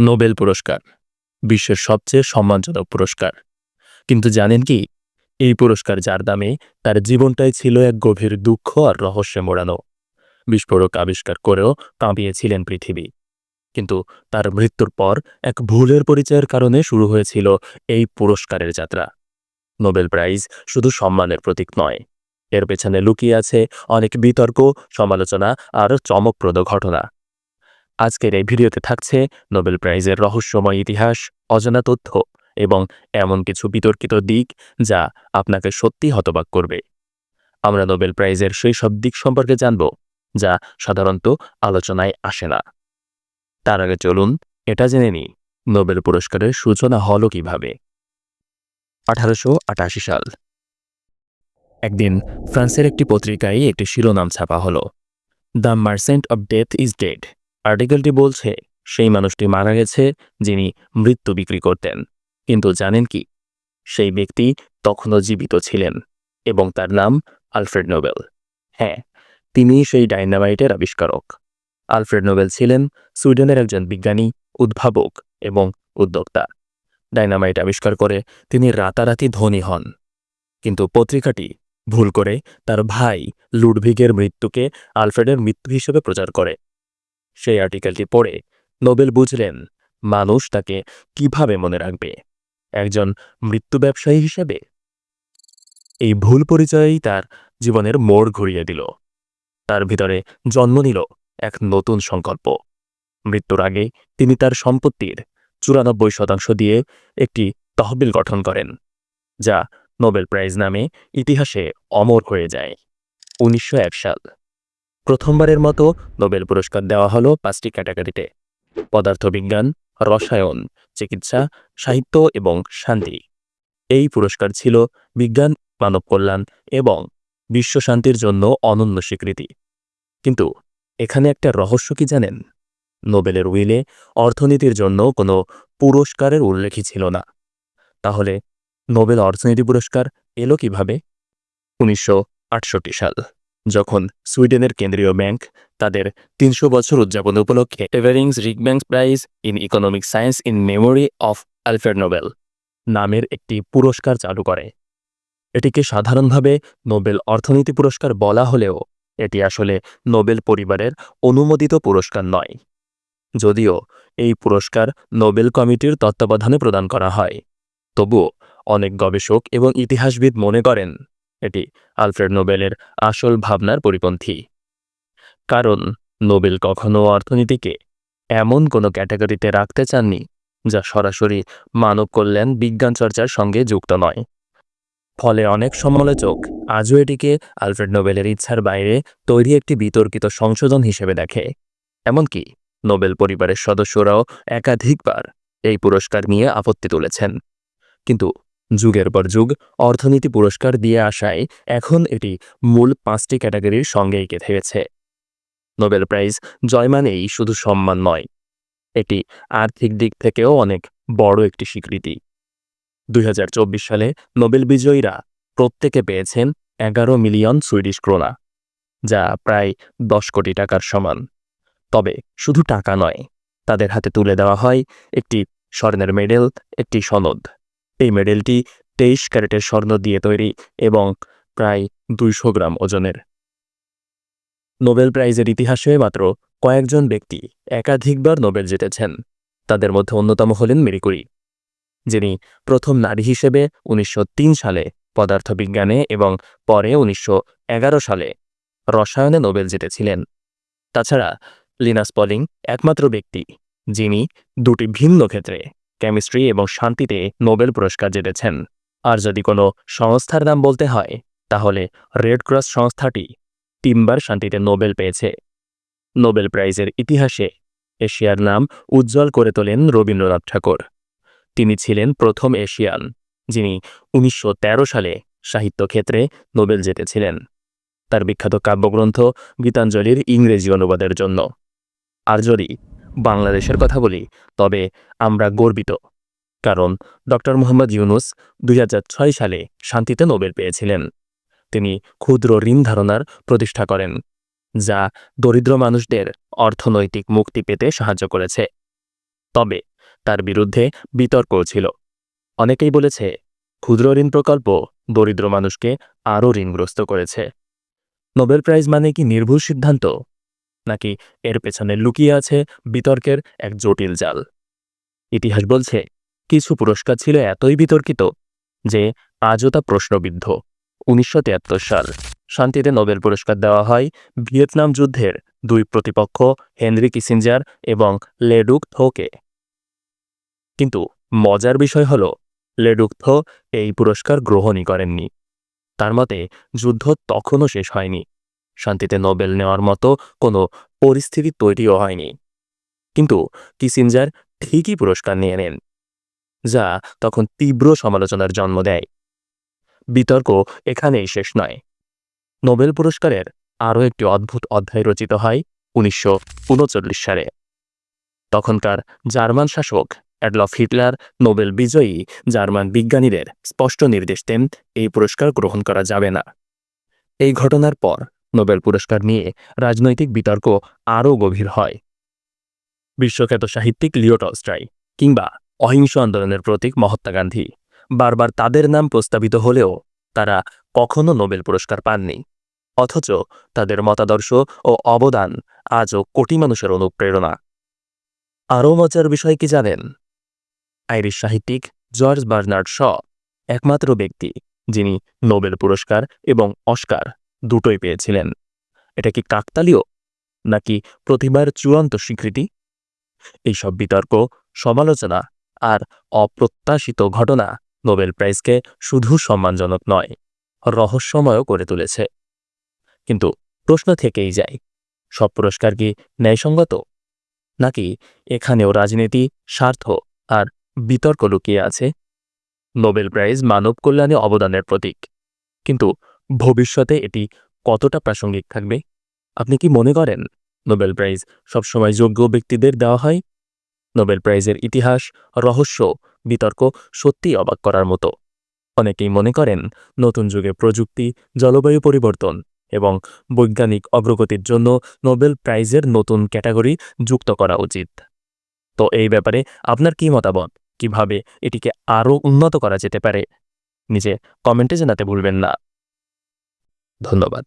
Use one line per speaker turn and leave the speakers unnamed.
Nobel পুরস্কার, বিশ্বের সবচেয়ে সম্মানজনক পুরস্কার। কিন্তু জানেন কি, এই পুরস্কার যার দামে তার জীবনটাই ছিল এক গভীর দুঃখ আর রহস্যে মোড়ানো। বিস্ফোরক আবিষ্কার করেও কাঁপিয়েছিলেন পৃথিবী। কিন্তু তার মৃত্যুর পর এক ভুলের পরিচয়ের কারণে শুরু হয়েছিল এই পুরস্কারের যাত্রা। নোবেল প্রাইজ শুধু সম্মানের প্রতীক নয়, এর পেছনে লুকিয়ে আছে অনেক বিতর্ক, সমালোচনা আর চমকপ্রদ ঘটনা। আজকের এই ভিডিওতে থাকছে নোবেল প্রাইজের রহস্যময় ইতিহাস, অজানা তথ্য এবং এমন কিছু বিতর্কিত দিক যা আপনাকে সত্যি হতবাক করবে। আমরা নোবেল প্রাইজের সেই সব দিক সম্পর্কে জানব, যা সাধারণত আলোচনায় আসে না। তার আগে চলুন এটা জেনে নিই, নোবেল পুরস্কারের সূচনা হল কীভাবে? আঠারোশো আটাশি সাল। একদিন ফ্রান্সের একটি পত্রিকায় একটি শিরোনাম ছাপা হলো, the merchant of death is dead. আর্টিকেলটি বলছে, সেই মানুষটি মারা গেছে যিনি মৃত্যু বিক্রি করতেন। কিন্তু জানেন কি? সেই ব্যক্তি তখনও জীবিত ছিলেন এবং তার নাম আলফ্রেড নোবেল। হ্যাঁ তিনি সেই ডাইনামাইটের আবিষ্কারক। আলফ্রেড নোবেল ছিলেন সুইডেনের একজন বিজ্ঞানী, উদ্ভাবক এবং উদ্যোক্তা। ডাইনামাইট আবিষ্কার করে তিনি রাতারাতি ধনী হন। কিন্তু পত্রিকাটি ভুল করে তার ভাই লুডভিগের মৃত্যুকে আলফ্রেডের মৃত্যু হিসেবে প্রচার করে। সেই আর্টিকেলটি পড়ে নোবেল বুঝলেন মানুষ তাকে কীভাবে মনে রাখবে। একজন মৃত্যু ব্যবসায়ী হিসেবে? এই ভুল পরিচয়ই তার জীবনের মোড় ঘুরিয়ে দিল। তার ভিতরে জন্ম নিল এক নতুন সংকল্প। মৃত্যুর আগে তিনি তার সম্পত্তির চুরানব্বই শতাংশ দিয়ে একটি তহবিল গঠন করেন, যা নোবেল প্রাইজ নামে ইতিহাসে অমর হয়ে যায়। উনিশশো এক সাল। প্রথমবারের মতো নোবেল পুরস্কার দেওয়া হলো পাঁচটি ক্যাটাগরিতে। পদার্থবিজ্ঞান, রসায়ন, চিকিৎসা, সাহিত্য এবং শান্তি। এই পুরস্কার ছিল বিজ্ঞান, মানব কল্যাণ এবং বিশ্ব শান্তির জন্য অনন্য স্বীকৃতি। কিন্তু এখানে একটা রহস্য কি জানেন? নোবেলের উইলে অর্থনীতির জন্য কোনো পুরস্কারের উল্লেখই ছিল না। তাহলে নোবেল অর্থনীতি পুরস্কার এলো কীভাবে? উনিশশো আটষট্টি সাল। যখন সুইডেনের কেন্দ্রীয় ব্যাংক তাদের তিনশো বছর উদযাপন উপলক্ষে এভারিংস Riksbank prize in economic science in memory of Alfred Nobel নামের একটি পুরস্কার চালু করে। এটিকে সাধারণভাবে নোবেল অর্থনীতি পুরস্কার বলা হলেও এটি আসলে নোবেল পরিবারের অনুমোদিত পুরস্কার নয়। যদিও এই পুরস্কার নোবেল কমিটির তত্ত্বাবধানে প্রদান করা হয়। তবুও অনেক গবেষক এবং ইতিহাসবিদ মনে করেন এটি আলফ্রেড নোবেলের আসল ভাবনার পরিপন্থী। কারণ নোবেল কখনও অর্থনীতিকে এমন কোনো ক্যাটাগরিতে রাখতে চাননি, যা সরাসরি মানব কল্যাণ বিজ্ঞান চর্চার সঙ্গে যুক্ত নয়। ফলে অনেক সমালোচক আজও এটিকে আলফ্রেড নোবেলের ইচ্ছার বাইরে তৈরি একটি বিতর্কিত সংশোধন হিসেবে দেখে। এমনকি নোবেল পরিবারের সদস্যরাও একাধিকবার এই পুরস্কার নিয়ে আপত্তি তুলেছেন। কিন্তু যুগের পর যুগ, অর্থনীতি পুরস্কার দিয়ে আসায় এখন এটি মূল পাঁচটি ক্যাটাগরির সঙ্গেই গেঁথে গেছে নোবেল প্রাইজ জয় মানেই শুধু সম্মান নয়, এটি আর্থিক দিক থেকেও অনেক বড় একটি স্বীকৃতি। দুই হাজার চব্বিশ সালে নোবেল বিজয়ীরা প্রত্যেকে পেয়েছেন এগারো মিলিয়ন সুইডিশ ক্রোনা, যা প্রায় দশ কোটি টাকার সমান। তবে শুধু টাকা নয়, তাদের হাতে তুলে দেওয়া হয় একটি স্বর্ণের মেডেল, একটি সনদ। এই মেডেলটি তেইশ ক্যারেটের স্বর্ণ দিয়ে তৈরি এবং প্রায় দুইশো গ্রাম ওজনের। নোবেল প্রাইজের ইতিহাসে মাত্র কয়েকজন ব্যক্তি একাধিকবার নোবেল জিতেছেন। তাদের মধ্যে অন্যতম হলেন মেরিকুরি যিনি প্রথম নারী হিসেবে উনিশশো তিন সালে পদার্থবিজ্ঞানে এবং পরে উনিশশো এগারো সালে রসায়নে নোবেল জিতেছিলেন। তাছাড়া লিনাস পলিং একমাত্র ব্যক্তি, যিনি দুটি ভিন্ন ক্ষেত্রে কেমিস্ট্রি এবং শান্তিতে নোবেল পুরস্কার জিতেছেন। আর যদি কোনো সংস্থার নাম বলতে হয়, তাহলে রেড ক্রস সংস্থাটি তিনবার শান্তিতে নোবেল পেয়েছে। নোবেল প্রাইজের ইতিহাসে এশিয়ার নাম উজ্জ্বল করে তোলেন রবীন্দ্রনাথ ঠাকুর। তিনি ছিলেন প্রথম এশিয়ান, যিনি উনিশশো তেরো সালে সাহিত্য ক্ষেত্রে নোবেল জিতেছিলেন। তার বিখ্যাত কাব্যগ্রন্থ গীতাঞ্জলির ইংরেজি অনুবাদের জন্য। আর যদি বাংলাদেশের কথা বলি, তবে আমরা গর্বিত। কারণ ডক্টর মোহাম্মদ ইউনুস দুই হাজার ছয় সালে শান্তিতে নোবেল পেয়েছিলেন। তিনি ক্ষুদ্র ঋণ ধারণার প্রতিষ্ঠা করেন, যা দরিদ্র মানুষদের অর্থনৈতিক মুক্তি পেতে সাহায্য করেছে। তবে তার বিরুদ্ধে বিতর্কও ছিল। অনেকেই বলেছে, ক্ষুদ্র ঋণ প্রকল্প দরিদ্র মানুষকে আরও ঋণগ্রস্ত করেছে। নোবেল প্রাইজ মানে কি নির্ভুল সিদ্ধান্ত? নাকি এর পেছনে লুকিয়ে আছে বিতর্কের এক জটিল জাল। ইতিহাস বলছে, কিছু পুরস্কার ছিল এতই বিতর্কিত যে আজও তা প্রশ্নবিদ্ধ। উনিশশো তিয়াত্তর সাল শান্তিতে নোবেল পুরস্কার দেওয়া হয় ভিয়েতনাম যুদ্ধের দুই প্রতিপক্ষ হেনরি কিসিঞ্জার এবং লেডুক থোকে। কিন্তু মজার বিষয় হল লেডুক থো এই পুরস্কার গ্রহণই করেননি। তার মতে, যুদ্ধ তখনও শেষ হয়নি। শান্তিতে নোবেল নেওয়ার মতো কোনো পরিস্থিতি তৈরিও হয়নি। কিন্তু কিসিঞ্জার ঠিকই পুরস্কার নিয়ে নেন, যা তখন তীব্র সমালোচনার জন্ম দেয়। বিতর্ক এখানেই শেষ নয়। নোবেল পুরস্কারের আরও একটি অদ্ভুত অধ্যায় রচিত হয় উনিশশো উনচল্লিশ সালে। তখনকার জার্মান শাসক অ্যাডলফ হিটলার নোবেল বিজয়ী জার্মান বিজ্ঞানীদের স্পষ্ট নির্দেশ দেন, এই পুরস্কার গ্রহণ করা যাবে না। এই ঘটনার পর নোবেল পুরস্কার নিয়ে রাজনৈতিক বিতর্ক আরও গভীর হয়। বিশ্বখ্যাত সাহিত্যিক লিও টলস্টয় কিংবা অহিংস আন্দোলনের প্রতীক মহাত্মা গান্ধী বারবার তাদের নাম প্রস্তাবিত হলেও তারা কখনো নোবেল পুরস্কার পাননি। অথচ তাদের মতাদর্শ ও অবদান আজও কোটি মানুষের অনুপ্রেরণা। আরও মজার বিষয় কি জানেন? আইরিশ সাহিত্যিক জর্জ বার্নার্ড শ একমাত্র ব্যক্তি যিনি নোবেল পুরস্কার এবং অস্কার দুটোই পেয়েছিলেন। এটা কি কাকতালীয়, নাকি প্রতিভার চূড়ান্ত স্বীকৃতি? এইসব বিতর্ক, সমালোচনা আর অপ্রত্যাশিত ঘটনা নোবেল প্রাইজকে শুধু সম্মানজনক নয় রহস্যময় করে তুলেছে। কিন্তু প্রশ্ন থেকেই যায়, সব পুরস্কার কি ন্যায়সঙ্গত? নাকি এখানেও রাজনীতি স্বার্থ আর বিতর্ক লুকিয়ে আছে? নোবেল প্রাইজ মানব কল্যাণে অবদানের প্রতীক, কিন্তু ভবিষ্যতে এটি কতটা প্রাসঙ্গিক থাকবে? আপনি কি মনে করেন নোবেল প্রাইজ সবসময় যোগ্য ব্যক্তিদের দেওয়া হয়? নোবেল প্রাইজের ইতিহাস, রহস্য, বিতর্ক সত্যিই অবাক করার মতো। অনেকেই মনে করেন নতুন যুগে প্রযুক্তি, জলবায়ু পরিবর্তন এবং বৈজ্ঞানিক অগ্রগতির জন্য নোবেল প্রাইজের নতুন ক্যাটাগরি যুক্ত করা উচিত। তো এই ব্যাপারে আপনার কি মতামত? কীভাবে এটিকে আরও উন্নত করা যেতে পারে? নিজে কমেন্টে জানাতে ভুলবেন না। ধন্যবাদ।